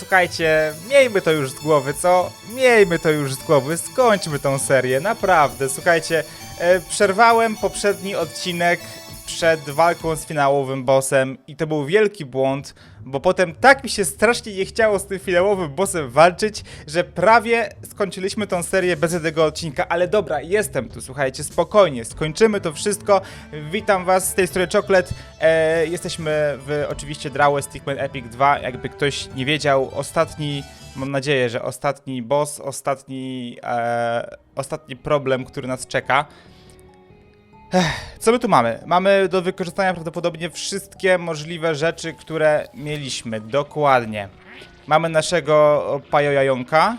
słuchajcie, miejmy to już z głowy, co? Miejmy to już z głowy, skończmy tą serię, naprawdę. Słuchajcie, e, przerwałem poprzedni odcinek przed walką z finałowym bossem i to był wielki błąd, bo potem tak mi się strasznie nie chciało z tym finałowym bossem walczyć, że prawie skończyliśmy tą serię bez tego odcinka, ale dobra, jestem tu, słuchajcie, spokojnie, skończymy to wszystko. Witam was z tej strony Czoklet. E, jesteśmy w oczywiście Drawe Stickman Epic 2, jakby ktoś nie wiedział, ostatni Mam nadzieję, że ostatni boss, ostatni, e, ostatni problem, który nas czeka. Co my tu mamy? Mamy do wykorzystania prawdopodobnie wszystkie możliwe rzeczy, które mieliśmy. Dokładnie. Mamy naszego pajojajonka.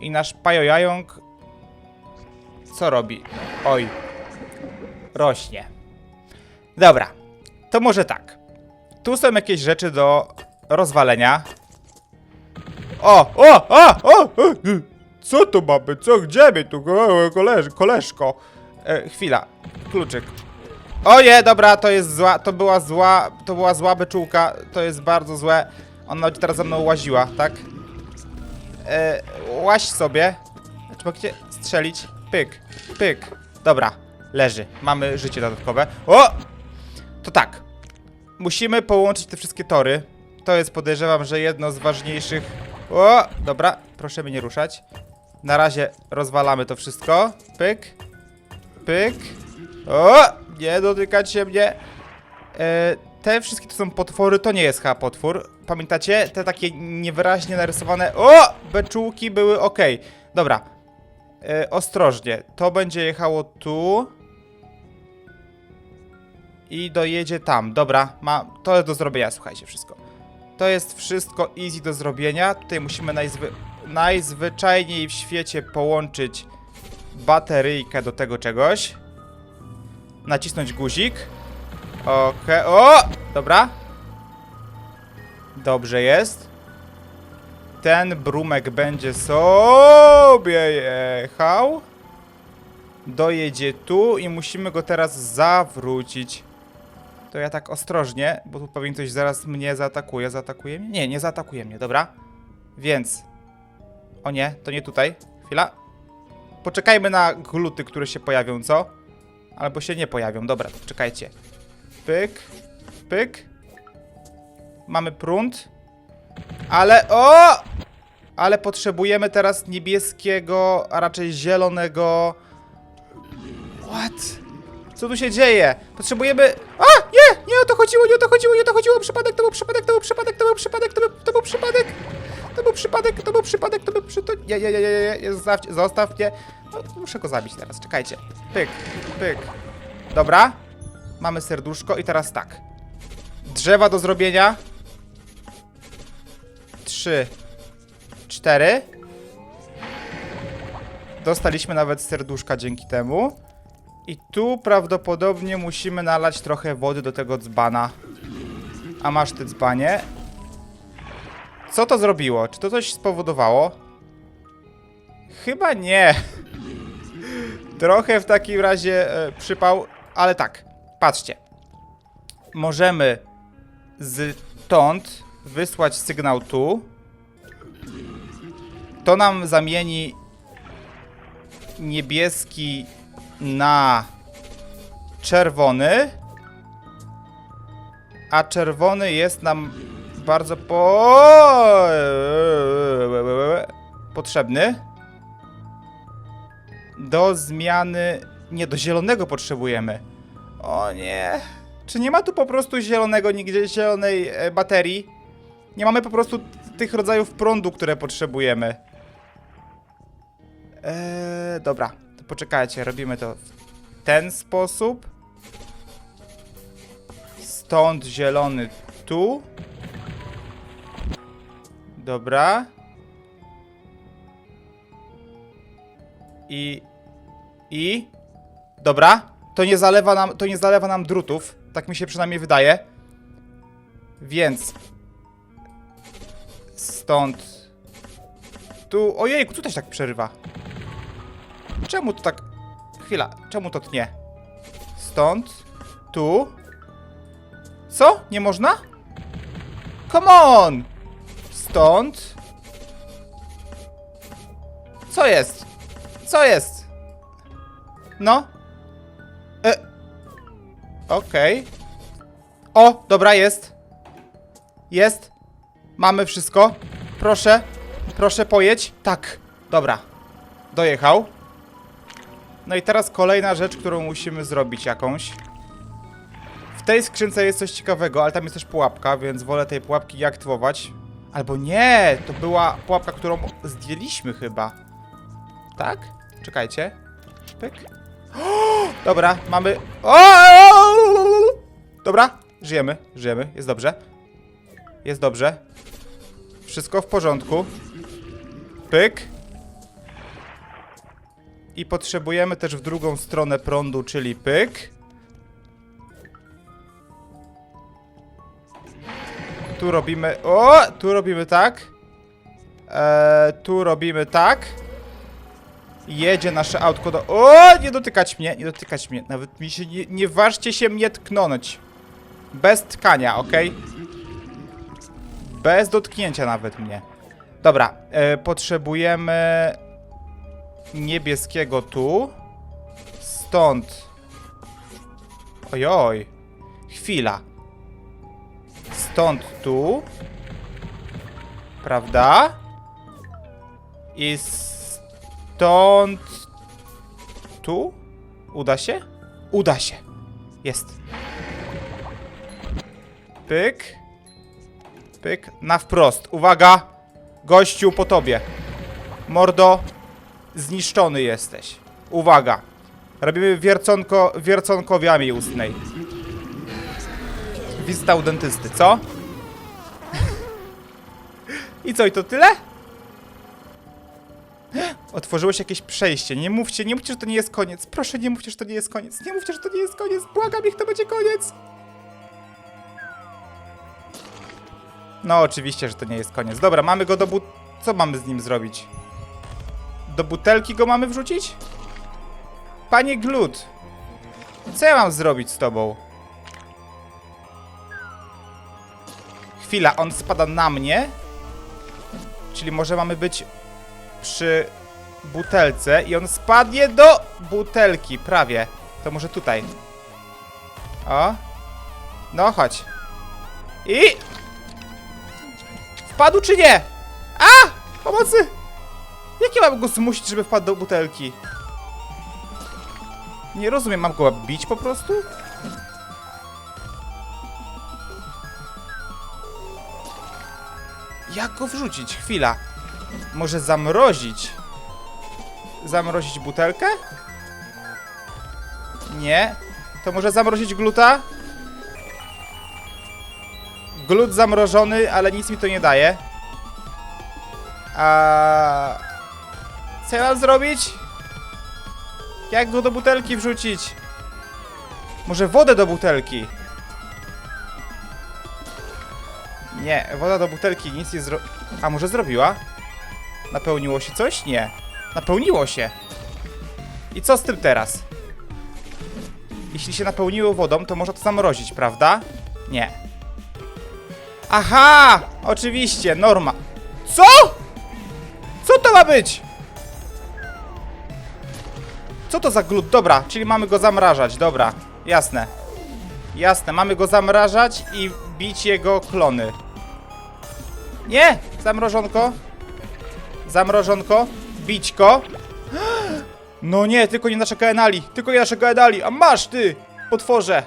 I nasz pajojajonk... Co robi? Oj. Rośnie. Dobra. To może tak. Tu są jakieś rzeczy do rozwalenia. O! O! O! O! Co tu mamy? Co? Gdzie my tu? Koleż, koleżko. E, chwila. Kluczyk. O nie, dobra, to jest zła, to była zła, to była zła beczułka, to jest bardzo złe. Ona będzie teraz za mną łaziła, tak? E, łaź sobie. Czy mogę strzelić? Pyk, pyk. Dobra, leży. Mamy życie dodatkowe. O! To tak. Musimy połączyć te wszystkie tory. To jest podejrzewam, że jedno z ważniejszych. O! Dobra, proszę mnie nie ruszać. Na razie rozwalamy to wszystko. Pyk. Pyk. O! Nie dotykać się mnie. E, te wszystkie to są potwory, to nie jest chyba potwór. Pamiętacie? Te takie niewyraźnie narysowane. O! Beczułki były ok. Dobra. E, ostrożnie. To będzie jechało tu. I dojedzie tam. Dobra, ma, to jest do zrobienia, słuchajcie, wszystko. To jest wszystko easy do zrobienia. Tutaj musimy najzwy, najzwyczajniej w świecie połączyć bateryjkę do tego czegoś. Nacisnąć guzik. Okej, o! Dobra. Dobrze jest. Ten brumek będzie sobie jechał. Dojedzie tu i musimy go teraz zawrócić. To ja tak ostrożnie, bo tu pewnie ktoś zaraz mnie zaatakuje. Zaatakuje mnie? Nie, nie zaatakuje mnie, dobra. Więc. O nie, to nie tutaj. Chwila. Poczekajmy na gluty, które się pojawią, co? Albo się nie pojawią. Dobra, czekajcie. Pyk, pyk. Mamy prąd. Ale, o! Ale potrzebujemy teraz niebieskiego, a raczej zielonego... What? Co tu się dzieje? Potrzebujemy... A! Nie! Nie o to chodziło, nie o to chodziło, nie o to chodziło! Przypadek, to był przypadek, to był przypadek, to był przypadek, to był, to był przypadek! To był przypadek, to był przypadek, to był przy... To... Nie, nie, nie, nie, nie, nie, zostaw, zostaw mnie. No, muszę go zabić teraz, czekajcie. Pyk, pyk. Dobra. Mamy serduszko i teraz tak. Drzewa do zrobienia. Trzy. Cztery. Dostaliśmy nawet serduszka dzięki temu. I tu prawdopodobnie musimy nalać trochę wody do tego dzbana. A masz ty dzbanie. Co to zrobiło? Czy to coś spowodowało? Chyba nie. Trochę w takim razie e, przypał, ale tak, patrzcie. Możemy stąd wysłać sygnał tu. To nam zamieni niebieski na czerwony. A czerwony jest nam bardzo po... potrzebny. Do zmiany... Nie, do zielonego potrzebujemy. O nie. Czy nie ma tu po prostu zielonego, nigdzie zielonej e, baterii? Nie mamy po prostu tych rodzajów prądu, które potrzebujemy. Eee, dobra, poczekajcie, robimy to w ten sposób. Stąd zielony tu. Dobra. I... I... Dobra. To nie zalewa nam, to nie zalewa nam drutów. Tak mi się przynajmniej wydaje. Więc... Stąd... Tu... Ojej, tu też tak przerywa. Czemu to tak... Chwila, czemu to tnie? Stąd... Tu... Co? Nie można? Come on! Stąd. Co jest? Co jest? No. E. Okej. O, dobra, jest. Jest. Mamy wszystko. Proszę. Proszę pojedź. Tak. Dobra. Dojechał. No i teraz kolejna rzecz, którą musimy zrobić jakąś. W tej skrzynce jest coś ciekawego, ale tam jest też pułapka, więc wolę tej pułapki aktywować. Albo nie, to była pułapka, którą zdjęliśmy chyba. Tak? Czekajcie. Pyk. Dobra, mamy... Dobra, żyjemy, żyjemy, jest dobrze. Jest dobrze. Wszystko w porządku. Pyk. I potrzebujemy też w drugą stronę prądu, czyli pyk. Tu robimy... O! Tu robimy tak. Eee, tu robimy tak. Jedzie nasze autko do... O! Nie dotykać mnie, nie dotykać mnie. Nawet mi się... Nie, nie ważcie się mnie tknąć. Bez tkania, ok? Bez dotknięcia nawet mnie. Dobra, e, potrzebujemy niebieskiego tu. Stąd. Ojoj. Chwila. Stąd tu. Prawda? I stąd tu? Uda się? Uda się. Jest. Pyk. Pyk. Na wprost. Uwaga! Gościu po tobie. Mordo, zniszczony jesteś. Uwaga. Robimy wierconko, wierconkowiami ustnej. Wizyta u dentysty, co? I co, i to tyle? Otworzyło się jakieś przejście. Nie mówcie, nie mówcie, że to nie jest koniec. Proszę, nie mówcie, że to nie jest koniec. Nie mówcie, że to nie jest koniec. Błagam, niech to będzie koniec. No, oczywiście, że to nie jest koniec. Dobra, mamy go do but... Co mamy z nim zrobić? Do butelki go mamy wrzucić? Panie Glut, co ja mam zrobić z tobą? Chwila, on spada na mnie? Czyli może mamy być przy butelce i on spadnie do butelki, prawie. To może tutaj. O. No, chodź. I... Wpadł czy nie? A! Pomocy! Jak ja mam go zmusić, żeby wpadł do butelki? Nie rozumiem, mam go bić po prostu? Jak go wrzucić? Chwila. Może zamrozić? Zamrozić butelkę? Nie. To może zamrozić gluta? Glut zamrożony, ale nic mi to nie daje. A co ja mam zrobić? Jak go do butelki wrzucić? Może wodę do butelki? Nie, woda do butelki nic nie zro... A może zrobiła? Napełniło się coś? Nie. Napełniło się. I co z tym teraz? Jeśli się napełniło wodą, to można to zamrozić, prawda? Nie. Aha! Oczywiście, norma. Co? Co to ma być? Co to za glut? Dobra, czyli mamy go zamrażać, dobra. Jasne. Jasne, mamy go zamrażać i bić jego klony. Nie! Zamrożonko. Zamrożonko. Bić go. No nie, tylko nie naszego Enali. Tylko nie naszego Enali. A masz ty, potworze.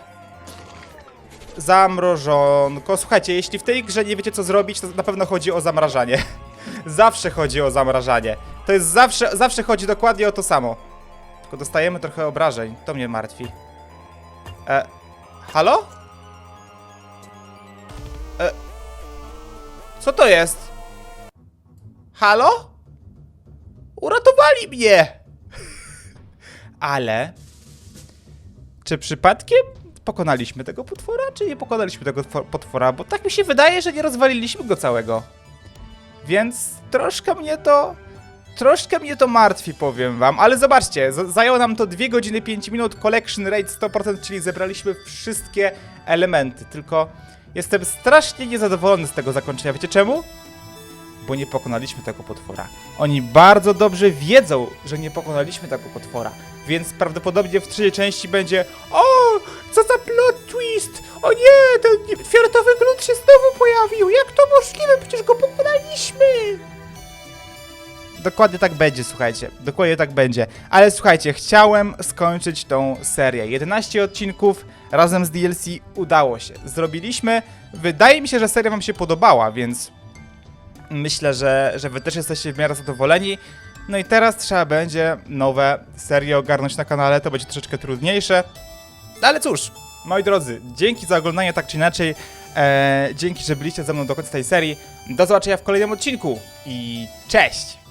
Zamrożonko. Słuchajcie, jeśli w tej grze nie wiecie co zrobić, to na pewno chodzi o zamrażanie. zawsze chodzi o zamrażanie. To jest zawsze, zawsze chodzi dokładnie o to samo. Tylko dostajemy trochę obrażeń. To mnie martwi. E, halo? E, co to jest? Halo? Uratowali mnie! Ale... Czy przypadkiem pokonaliśmy tego potwora, czy nie pokonaliśmy tego two- potwora? Bo tak mi się wydaje, że nie rozwaliliśmy go całego. Więc troszkę mnie to... Troszkę mnie to martwi, powiem wam, ale zobaczcie, zajęło nam to 2 godziny 5 minut, collection rate 100%, czyli zebraliśmy wszystkie elementy, tylko jestem strasznie niezadowolony z tego zakończenia, wiecie czemu? bo nie pokonaliśmy tego potwora. Oni bardzo dobrze wiedzą, że nie pokonaliśmy tego potwora, więc prawdopodobnie w trzeciej części będzie O, co za plot twist! O nie, ten fioletowy glut się znowu pojawił! Jak to możliwe? Przecież go pokonaliśmy! Dokładnie tak będzie, słuchajcie. Dokładnie tak będzie. Ale słuchajcie, chciałem skończyć tą serię. 11 odcinków razem z DLC udało się. Zrobiliśmy. Wydaje mi się, że seria Wam się podobała, więc myślę, że, że Wy też jesteście w miarę zadowoleni. No i teraz trzeba będzie nowe serie ogarnąć na kanale. To będzie troszeczkę trudniejsze. No Ale cóż, moi drodzy, dzięki za oglądanie tak czy inaczej. E, dzięki, że byliście ze mną do końca tej serii. Do zobaczenia w kolejnym odcinku i cześć!